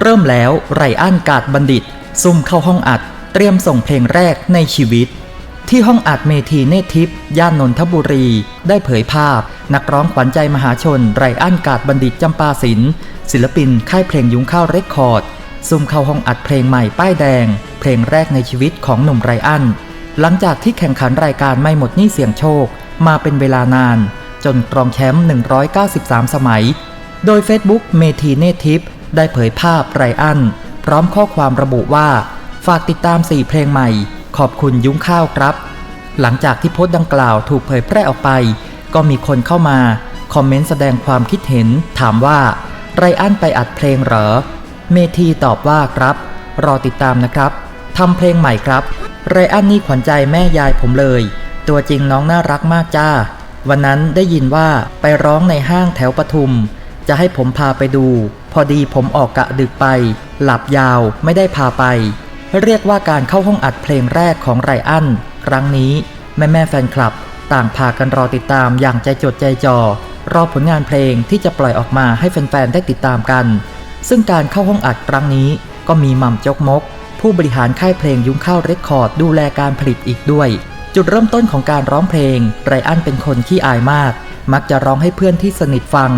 เริ่มแล้วไรอันกาดบัณฑิต ซุ่มเข้าห้องอัด เตรียมส่งเพลงแรกในชีวิต ที่ห้องอัดเมทีเนทิพย่านนนทบุรี ได้เผยภาพ นักร้องขวัญใจมหาชน ไรอันกาดบัณฑิตจำปาศิลศิลปินค่ายเพลงยุ้งข้าวเรคคอร์ด ซุ่มเข้าห้องอัดเพลงใหม่ป้ายแดง เพลงแรกในชีวิตของหนุ่มไรอันหลังจากที่แข่งขันรายการไม่หมดนี้เสี่ยงโชค มาเป็นเวลานาน จนครองแชมป์193 สมัย โดย Facebook เมทีเนทิป ได้เผยภาพไรอัน พร้อมข้อความระบุว่า ฝากติดตาม 4 เพลงใหม่ ขอบคุณยุ้งข้าวครับ หลังจากที่โพสต์ดังกล่าวถูกเผยแพร่ออกไป ก็มีคนเข้ามา คอมเมนต์แสดงความคิดเห็น ถามว่าไรอันไปอัดเพลงเหรอ เมทีตอบว่าครับ รอติดตามนะครับทำเพลงใหม่ครับไรอันนี่ขวัญใจแม่ยายผมเลย ตัวจริงน้องน่ารักมากจ้า วันนั้นได้ยินว่าไปร้องในห้างแถวปทุม จะให้ผมพาไปดู พอดีผมออกกะดึกไป หลับยาวไม่ได้พาไป เรียกว่าการเข้าห้องอัดเพลงแรกของไรอันครั้งนี้แม่แม่แฟนคลับ ต่างพากันรอติดตามอย่างใจจดใจจ่อรอผลงานเพลงที่จะปล่อยออกมาให้แฟนๆได้ติดตามกัน ซึ่งการเข้าห้องอัดครั้งนี้ก็มีม่ำจกมก ผู้บริหารค่ายเพลงยุ้งข้าวเรคคอร์ดดูแลการผลิตอีกด้วย จุดเริ่มต้นของการร้องเพลงไรอันเป็นคนขี้อายมาก มักจะร้องให้เพื่อนที่สนิทฟัง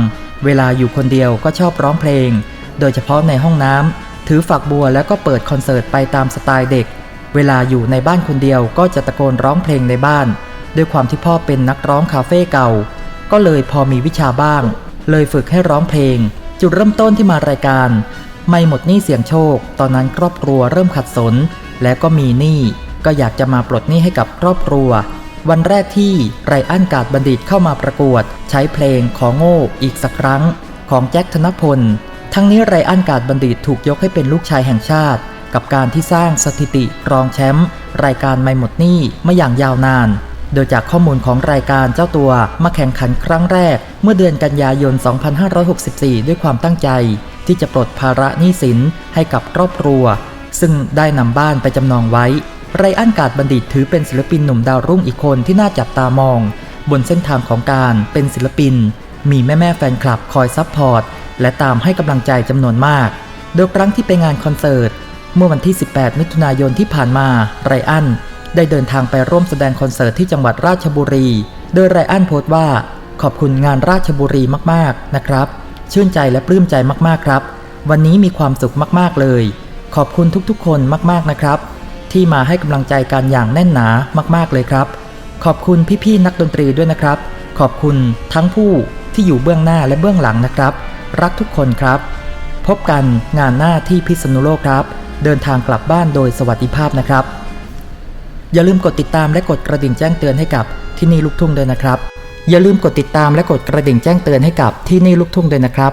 เวลาอยู่คนเดียวก็ชอบร้องเพลง โดยเฉพาะในห้องน้ำถือฝักบัวแล้วก็เปิดคอนเสิร์ตไปตามสไตล์เด็ก เวลาอยู่ในบ้านคนเดียวก็จะตะโกนร้องเพลงในบ้าน ด้วยความที่พ่อเป็นนักร้องคาเฟ่เก่า ก็เลยพอมีวิชาบ้าง เลยฝึกให้ร้องเพลง จุดเริ่มต้นที่มารายการ ไม่หมดหนี้เสียงโชค ตอนนั้นครอบครัวเริ่มขัดสน และก็มีหนี้ก็อยากจะมาปลดหนี้ให้กับครอบครัว วันแรกที่ไรอันกาดบัณฑิตเข้ามาประกวด ใช้เพลงขอโง่อีกสักครั้ง ของแจ็คธนพล ทั้งนี้ไรอันกาดบัณฑิตถูกยกให้เป็นลูกชายแห่งชาติ กับการที่สร้างสถิติรองแชมป์รายการไม่หมดหนี้มาอย่างยาวนาน โดยจากข้อมูลของรายการเจ้าตัวมาแข่งขันครั้งแรก เมื่อเดือนกันยายน 2564 ด้วยความตั้งใจ ที่จะปลดภาระหนี้สินให้กับครอบครัว ซึ่งได้นำบ้านไปจำนองไว้ ไรอันกาดบัณฑิตถือเป็นศิลปินหนุ่มดาวรุ่งอีกคนที่น่าจับตามอง บนเส้นทางของการเป็นศิลปิน มีแม่ๆแฟนคลับคอยซัพพอร์ต และตามให้กำลังใจจำนวนมาก โดยครั้งที่ไปงานคอนเสิร์ต เมื่อวันที่ 18 มิถุนายนที่ผ่านมาไรอันได้เดินทางไปร่วมแสดงคอนเสิร์ตที่จังหวัดราชบุรี โดยไรอันโพสต์ว่า ขอบคุณงานราชบุรีมากๆนะครับ ชื่นใจและปลื้มใจมากๆครับ วันนี้มีความสุขมากๆเลย ขอบคุณทุกๆ คนมากๆนะครับ ที่มาให้กำลังใจกันอย่างแน่นหนามากๆเลยครับ ขอบคุณพี่ๆนักดนตรีด้วยนะครับ ขอบคุณทั้งผู้ที่อยู่เบื้องหน้าและเบื้องหลังนะครับ รักทุกคนครับ พบกันงานหน้าที่พิษณุโลกครับ เดินทางกลับบ้านโดยสวัสดิภาพนะครับ อย่าลืมกดติดตามและกดกระดิ่งแจ้งเตือนให้กับที่นี่ลูกทุ่งด้วยนะครับ อย่าลืมกดติดตามและกดกระดิ่งแจ้งเตือนให้กับที่นี่ลูกทุ่งด้วยนะครับ